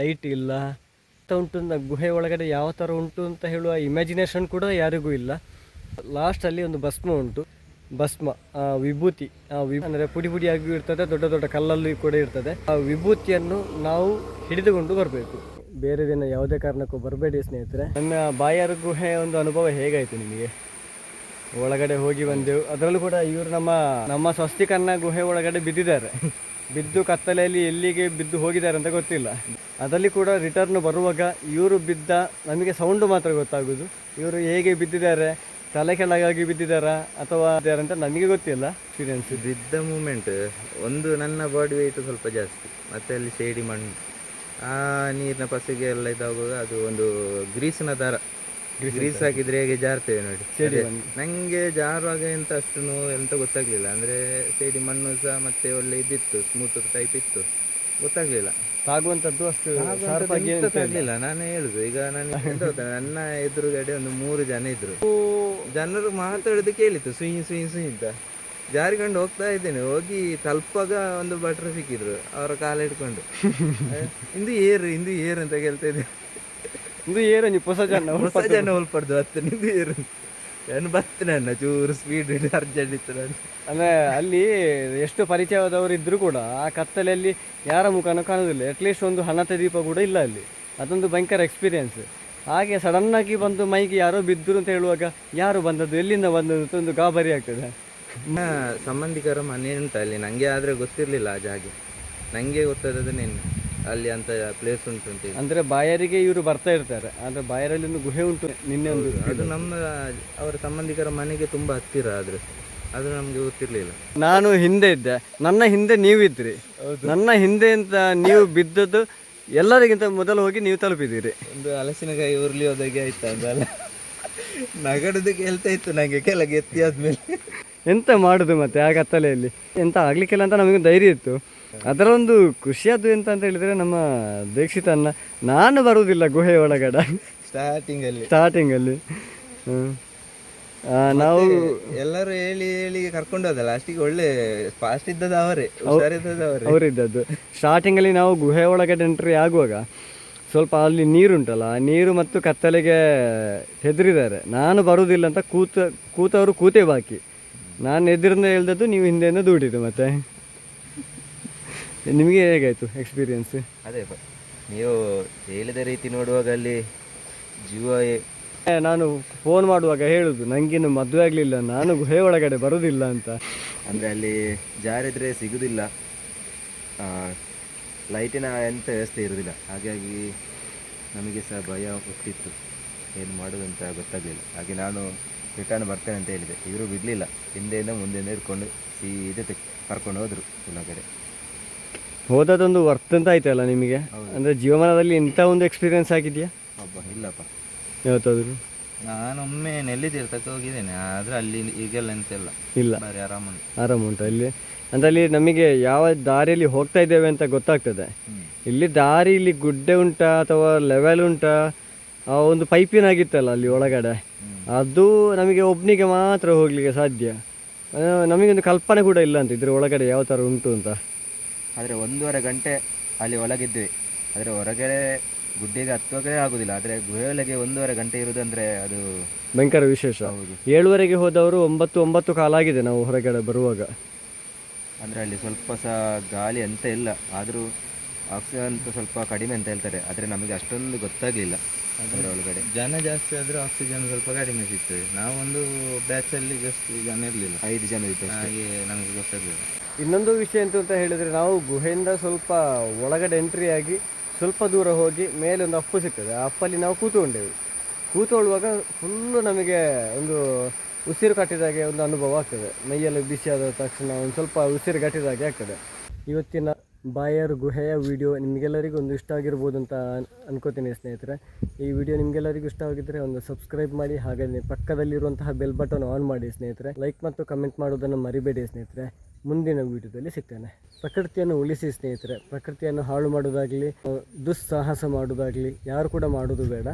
ಲೈಟ್ ಇಲ್ಲ. ಉಂಟು ಗುಹೆ ಒಳಗಡೆ ಯಾವ ಥರ ಉಂಟು ಅಂತ ಹೇಳುವ ಇಮ್ಯಾಜಿನೇಷನ್ ಕೂಡ ಯಾರಿಗೂ ಇಲ್ಲ. ಲಾಸ್ಟಲ್ಲಿ ಒಂದು ಭಸ್ಮ ಉಂಟು. ಭಸ್ಮ ವಿಭೂತಿ ಅಂದರೆ ಪುಡಿ ಪುಡಿಯಾಗಿಯೂ ಇರ್ತದೆ, ದೊಡ್ಡ ದೊಡ್ಡ ಕಲ್ಲಲ್ಲಿ ಕೂಡ ಇರ್ತದೆ. ಆ ವಿಭೂತಿಯನ್ನು ನಾವು ಹಿಡಿದುಕೊಂಡು ಬರಬೇಕು. ಬೇರೆ ದಿನ ಯಾವುದೇ ಕಾರಣಕ್ಕೂ ಬರಬೇಡಿ ಸ್ನೇಹಿತರೆ. ನನ್ನ ಬಾಯರ್ ಗುಹೆ ಒಂದು ಅನುಭವ ಹೇಗಾಯಿತು ನಿಮಗೆ? ಒಳಗಡೆ ಹೋಗಿ ಬಂದೆವು ಅದರಲ್ಲೂ ಕೂಡ ಇವರು ನಮ್ಮ ನಮ್ಮ ಸ್ವಸ್ತಿಕನ್ನ ಗುಹೆ ಒಳಗಡೆ ಬಿದ್ದಿದ್ದಾರೆ. ಬಿದ್ದು ಕತ್ತಲೆಯಲ್ಲಿ ಎಲ್ಲಿಗೆ ಬಿದ್ದು ಹೋಗಿದ್ದಾರೆ ಅಂತ ಗೊತ್ತಿಲ್ಲ. ಅದರಲ್ಲಿ ಕೂಡ ರಿಟರ್ನ್ ಬರುವಾಗ ಇವರು ಬಿದ್ದ, ನಮಗೆ ಸೌಂಡು ಮಾತ್ರ ಗೊತ್ತಾಗೋದು ಇವರು ಹೇಗೆ ಬಿದ್ದಿದ್ದಾರೆ ತಲೆ ಕೆಳಗಾಗಿ ಬಿದ್ದಿದಾರ ಅಥವಾ ಅಂತ ನನಗೆ ಗೊತ್ತಿಲ್ಲ ಎಕ್ಸ್ಪೀರಿಯನ್ಸ್ ಬಿದ್ದ ಮೂಮೆಂಟ್ ಒಂದು ನನ್ನ ಬಾಡಿ ವೆಯ್ಟ್ ಸ್ವಲ್ಪ ಜಾಸ್ತಿ ಮತ್ತೆ ಅಲ್ಲಿ ಶೇಡಿ ಮಣ್ಣು. ಆ ನೀರಿನ ಪಸಿಗೆ ಎಲ್ಲ ಇದಾಗುವಾಗ ಅದು ಒಂದು ಗ್ರೀಸ್ನ ದಾರ. ಗ್ರೀಸ್ ಹಾಕಿದ್ರೆ ಹೇಗೆ ಜಾರ್ತೇವೆ ನೋಡಿ. ಅದೇ. ನಂಗೆ ಜಾರುವಾಗ ಎಂತ ಅಷ್ಟು ನೋವು ಎಂತ ಗೊತ್ತಾಗ್ಲಿಲ್ಲ. ಅಂದ್ರೆ ಸೇಡಿ ಮಣ್ಣು ಸಹ ಮತ್ತೆ ಒಳ್ಳೆ ಇದ್ದಿತ್ತು ಸ್ಮೂತ್ ಟೈಪ್ ಇತ್ತು. ಗೊತ್ತಾಗ್ಲಿಲ್ಲ. ತಾಗುವಂಥದ್ದು ಅಷ್ಟು ಆಗ್ಲಿಲ್ಲ ನಾನು ಹೇಳುದು. ಈಗ ನಾನು ಎಂತ ಗೊತ್ತಾ, ನನ್ನ ಎದುರುಗಡೆ ಒಂದು ಮೂರು ಜನ ಇದ್ರು. ಜನರು ಮಾತಾಡೋದು ಕೇಳಿತ್ತು ಸುಯಿ ಸುಯಿ ಸುಯಿ ಅಂತ. ಜಾರಿಕೊಂಡು ಹೋಗ್ತಾ ಇದ್ದೇನೆ. ಹೋಗಿ ತಲುಪಾಗ ಒಂದು ಭಟ್ರು ಸಿಕ್ಕಿದ್ರು ಅವರ ಕಾಲ ಹಿಡ್ಕೊಂಡು. ಆ, ಇಂದು ಏರು ಇಂದು ಏರು ಅಂತ ಕೇಳ್ತಾ ಇದ್ದೆ ಇದು ಏನು ನೀವು ಹೊಸ ಜನ ಹೊಸ ಜನ ಹೊಲ್ಪಡ್ದು ಹತ್ತು ನಿಂದು ಏರು ನಾನು ಬರ್ತೇನೆ ಅಣ್ಣ ಚೂರು ಸ್ಪೀಡ್ ಅರ್ಜೆಂಟ್ ಇತ್ತು ನಾನು. ಅಂದರೆ ಅಲ್ಲಿ ಎಷ್ಟು ಪರಿಚಯವಾದವರು ಇದ್ದರೂ ಕೂಡ ಆ ಕತ್ತಲೆಯಲ್ಲಿ ಯಾರ ಮುಖನೂ ಕಾಣೋದಿಲ್ಲ. ಅಟ್ಲೀಸ್ಟ್ ಒಂದು ಹಣತೆ ದೀಪ ಕೂಡ ಇಲ್ಲ ಅಲ್ಲಿ. ಅದೊಂದು ಭಯಂಕರ ಎಕ್ಸ್ಪೀರಿಯನ್ಸ್ ಹಾಗೆ ಸಡನ್ನಾಗಿ ಬಂದು ಮೈಗೆ ಯಾರೋ ಬಿದ್ದರು ಅಂತ ಹೇಳುವಾಗ ಯಾರು ಬಂದದ್ದು ಎಲ್ಲಿಂದ ಬಂದದ್ದು ಅಂತ ಒಂದು ಗಾಬರಿ ಆಗ್ತದೆ. ನನ್ನ ಸಂಬಂಧಿಕರ ಮನೆ ಉಂಟು ಅಲ್ಲಿ ನನಗೆ ಆದರೆ ಗೊತ್ತಿರಲಿಲ್ಲ ಆ ಜಾಗೆ. ನನಗೆ ಗೊತ್ತಾದದ್ದು ನಿನ್ನೆ. ಅಲ್ಲಿ ಅಂತ ಪ್ಲೇಸ್ ಉಂಟು ಅಂತ ಹೇಳಿ. ಅಂದರೆ ಬಾಯರಿಗೆ ಇವರು ಬರ್ತಾ ಇರ್ತಾರೆ ಅಂದ್ರೆ ಬಾಯರಲ್ಲಿ ಒಂದು ಗುಹೆ ಉಂಟು ನಿನ್ನೆ ಒಂದು ಅದು ನಮ್ಮ ಅವರ ಸಂಬಂಧಿಕರ ಮನೆಗೆ ತುಂಬಾ ಹತ್ತಿರ ಆದ್ರೆ ಅದು ನಮಗೆ ಗೊತ್ತಿರ್ಲಿಲ್ಲ. ನಾನು ಹಿಂದೆ ಇದ್ದೆ ನನ್ನ ಹಿಂದೆ ನೀವಿದ್ರಿ ನನ್ನ ಹಿಂದೆ ಅಂತ ನೀವು ಬಿದ್ದದ್ದು ಎಲ್ಲರಿಗಿಂತ ಮೊದಲು ಹೋಗಿ ನೀವು ತಲುಪಿದ್ದೀರಿ. ಒಂದು ಹಲಸಿನಕಾಯಿ ಉರ್ಲಿ ಹೋದಾಗೆ ಆಯ್ತು ಅದಲ್ಲ ನಗಡದು ಕೇಳ್ತಾ ಇತ್ತು ನನಗೆ ಕೆಳಗೆ ಎತ್ತಿ ಆದ್ಮೇಲೆ. ಎಂತ ಮಾಡುದು ಮತ್ತೆ ಆ ಕತ್ತಲೆಯಲ್ಲಿ ಎಂತ ಆಗ್ಲಿಕ್ಕಿಲ್ಲ ಅಂತ ನಮಗೆ ಧೈರ್ಯ ಇತ್ತು. ಅದರ ಒಂದು ಖುಷಿಯಾದ್ದು ಎಂತ ಅಂತ ಹೇಳಿದ್ರೆ ನಮ್ಮ ದೀಕ್ಷಿತ ಅನ್ನ ನಾನು ಬರುವುದಿಲ್ಲ ಗುಹೆ ಒಳಗಡೆ. ಸ್ಟಾರ್ಟಿಂಗ್ ಅಲ್ಲಿ. ಸ್ಟಾರ್ಟಿಂಗ್ ಅಲ್ಲಿ. ನಾವು ಎಲ್ಲರೂ ಹೇಳಿ ಹೇಳಿ ಕರ್ಕೊಂಡು ಹೋದಲ್ಲ ಅಷ್ಟಿಗೆ ಒಳ್ಳೆ ಫಾಸ್ಟ್ ಇದ್ದದ ಅವರೇ ಅವರಿದ್ದದ್ದು. ಸ್ಟಾರ್ಟಿಂಗಲ್ಲಿ ನಾವು ಗುಹೆ ಒಳಗಡೆ ಎಂಟ್ರಿ ಆಗುವಾಗ ಸ್ವಲ್ಪ ಅಲ್ಲಿ ನೀರುಂಟಲ್ಲ ಆ ನೀರು ಮತ್ತು ಕತ್ತಲೆಗೆ ಹೆದರಿದ್ದಾರೆ. ನಾನು ಬರುವುದಿಲ್ಲ ಅಂತ ಕೂತ ಕೂತವರು ಕೂತೇ ಬಾಕಿ. ನಾನು ಎದುರಿಂದ ಹೇಳ್ದದ್ದು ನೀವು ಹಿಂದೆಯಿಂದ ದೂಡಿದ್ದು ಮತ್ತೆ. ನಿಮಗೆ ಹೇಗಾಯಿತು ಎಕ್ಸ್ಪೀರಿಯನ್ಸ್ ಅದೇ ನೀವು ಹೇಳಿದ ರೀತಿ ನೋಡುವಾಗ ಅಲ್ಲಿ ಜೀವ ಎ- ನಾನು ಫೋನ್ ಮಾಡುವಾಗ ಹೇಳುದು ನಂಗಿನ್ನು ಮದುವೆ ಆಗಲಿಲ್ಲ ನಾನು ಗುಹೆ ಒಳಗಡೆ ಬರುವುದಿಲ್ಲ ಅಂತ. ಅಂದರೆ ಅಲ್ಲಿ ಜಾರಿದ್ರೆ ಸಿಗುದಿಲ್ಲ. ಲೈಟಿನ ಎಂತ ವ್ಯವಸ್ಥೆ ಇರುವುದಿಲ್ಲ ಹಾಗಾಗಿ ನಮಗೆ ಸಹ ಭಯ ಹುಟ್ಟಿತ್ತು. ಏನು ಮಾಡೋದಂತ ಗೊತ್ತಾಗಲಿಲ್ಲ. ಹಾಗೆ ನಾನು ರಿಟರ್ನ್ ಬರ್ತೇನೆ ಅಂತ ಹೇಳಿದೆ. ಇವರು ಬಿಡಲಿಲ್ಲ. ಹಿಂದೆಯಿಂದ ಮುಂದೆಯಿಂದ ಹಿಡ್ಕೊಂಡು ಸೀದೆ ತೆಗ್ ಕರ್ಕೊಂಡು ಹೋದರು ಕಡೆ ಹೋದದೊಂದು ವರ್ತ್ ಅಂತ ಆಯ್ತಲ್ಲ ನಿಮಗೆ? ಅಂದರೆ ಜೀವಮಾನದಲ್ಲಿ ಇಂಥ ಒಂದು ಎಕ್ಸ್ಪೀರಿಯನ್ಸ್ ಆಗಿದೆಯಾ ಒಬ್ಬ ಇಲ್ಲಪ್ಪ. ಯಾವತ್ತಾದ್ರು? ನೆಲ್ಲಿ ತೀರ್ಥಕ್ಕೆ ಹೋಗಿದ್ದೇನೆ ಆದ್ರೆ ಅಲ್ಲಿ ಈಗೆಲ್ಲ ಎಂತೆಲ್ಲ? ಇಲ್ಲ. ಇಲ್ಲ ಆರಾಮುಂಟು ಆರಾಮ ಉಂಟು? ಅಲ್ಲಿ ಅಂದ್ರೆ ಅಲ್ಲಿ ನಮಗೆ ಯಾವ ದಾರಿಯಲ್ಲಿ ಹೋಗ್ತಾ ಇದ್ದೇವೆ ಅಂತ ಗೊತ್ತಾಗ್ತದೆ. ಇಲ್ಲಿ ದಾರಿ ಇಲ್ಲಿ ಗುಡ್ಡೆ ಉಂಟಾ ಅಥವಾ ಲೆವೆಲ್ ಉಂಟಾ? ಆ ಒಂದು ಪೈಪಿನ ಆಗಿತ್ತಲ್ಲ ಅಲ್ಲಿ ಒಳಗಡೆ? ಅದು ನಮಗೆ ಒಬ್ಬನಿಗೆ ಮಾತ್ರ ಹೋಗ್ಲಿಕ್ಕೆ ಸಾಧ್ಯ. ನಮಗೊಂದು ಕಲ್ಪನೆ ಕೂಡ ಇಲ್ಲ ಅಂತ ಇದ್ರ ಒಳಗಡೆ ಯಾವ ಥರ ಉಂಟು ಅಂತ. ಆದರೆ ಒಂದೂವರೆ ಗಂಟೆ ಅಲ್ಲಿ ಒಳಗಿದ್ವಿ. ಆದರೆ ಹೊರಗೆ ಗುಡ್ಡೆಗೆ ಹತ್ತುವಾಗಲೇ ಆಗೋದಿಲ್ಲ. ಆದರೆ ಗುಹೆಯೊಳಗೆ ಒಂದೂವರೆ ಗಂಟೆ ಇರುವುದಂದ್ರೆ ಅದು ಭಯಂಕರ ವಿಶೇಷ. ಏಳುವರೆಗೆ ಹೋದವರು ಒಂಬತ್ತು ಒಂಬತ್ತು ಕಾಲಾಗಿದೆ ನಾವು ಹೊರಗಡೆ ಬರುವಾಗ. ಅಂದರೆ ಅಲ್ಲಿ ಸ್ವಲ್ಪ ಸಹ ಗಾಳಿ ಅಂತ ಇಲ್ಲ. ಆದರೂ ಆಕ್ಸಿಜನ್ ಅಂತ ಸ್ವಲ್ಪ ಕಡಿಮೆ ಅಂತ ಹೇಳ್ತಾರೆ. ಆದರೆ ನಮಗೆ ಅಷ್ಟೊಂದು ಗೊತ್ತಾಗಲಿಲ್ಲ. ಅದರ ಒಳಗಡೆ ಜನ ಜಾಸ್ತಿ ಆದ್ರೆ ಆಕ್ಸಿಜನ್ ಸ್ವಲ್ಪ ಕಡಿಮೆ ಸಿಗ್ತದೆ. ನಾವೊಂದು ಬ್ಯಾಚ್ ಅಲ್ಲಿ ಜಾಸ್ತಿ ಜನ ಇರಲಿಲ್ಲ. ಐದು ಜನ ಇತ್ತು ಹಾಗೆ ನಮಗೆ ಗೊತ್ತಾಗಲಿಲ್ಲ. ಇನ್ನೊಂದು ವಿಷಯ ಎಂತ ಅಂತ ಹೇಳಿದರೆ ನಾವು ಗುಹೆಯಿಂದ ಸ್ವಲ್ಪ ಒಳಗಡೆ ಎಂಟ್ರಿ ಆಗಿ ಸ್ವಲ್ಪ ದೂರ ಹೋಗಿ ಮೇಲೆ ಒಂದು ಅಪ್ಪು ಸಿಗ್ತದೆ. ಆ ಅಪ್ಪಲ್ಲಿ ನಾವು ಕೂತ್ಕೊಂಡೆವು. ಕೂತ್ಕೊಳ್ಳುವಾಗ ಫುಲ್ಲು ನಮಗೆ ಒಂದು ಉಸಿರು ಕಟ್ಟಿದಾಗೆ ಒಂದು ಅನುಭವ ಆಗ್ತದೆ. ಮೈಯೆಲ್ಲ ಬಿಸಿಯಾದ ತಕ್ಷಣ ಒಂದು ಸ್ವಲ್ಪ ಉಸಿರು ಕಟ್ಟಿದಾಗೆ ಆಗ್ತದೆ. ಇವತ್ತಿನ ಬಾಯರ್ ಗುಹೆಯ ವಿಡಿಯೋ ನಿಮಗೆಲ್ಲರಿಗೂ ಒಂದು ಇಷ್ಟ ಆಗಿರ್ಬೋದು ಅಂತ ಅನ್- ಅನ್ಕೋತೀನಿ ಸ್ನೇಹಿತರೆ. ಈ ವಿಡಿಯೋ ನಿಮಗೆಲ್ಲರಿಗೂ ಇಷ್ಟ ಆಗಿದ್ದರೆ ಒಂದು ಸಬ್ಸ್ಕ್ರೈಬ್ ಮಾಡಿ ಹಾಗೆ ಪಕ್ಕದಲ್ಲಿರುವಂತಹ ಬೆಲ್ ಬಟನ್ ಆನ್ ಮಾಡಿ ಸ್ನೇಹಿತರೆ. ಲೈಕ್ ಮತ್ತು ಕಮೆಂಟ್ ಮಾಡೋದನ್ನು ಮರಿಬೇಡಿ ಸ್ನೇಹಿತರೆ. ಮುಂದಿನ ವಿಡಿಯೋದಲ್ಲಿ ಸಿಗ್ತೇನೆ. ಪ್ರಕೃತಿಯನ್ನು ಉಳಿಸಿ ಸ್ನೇಹಿತರೆ. ಪ್ರಕೃತಿಯನ್ನು ಹಾಳು ಮಾಡೋದಾಗಲಿ ದುಸ್ಸಾಹಸ ಮಾಡೋದಾಗಲಿ ಯಾರು ಕೂಡ ಮಾಡೋದು ಬೇಡ.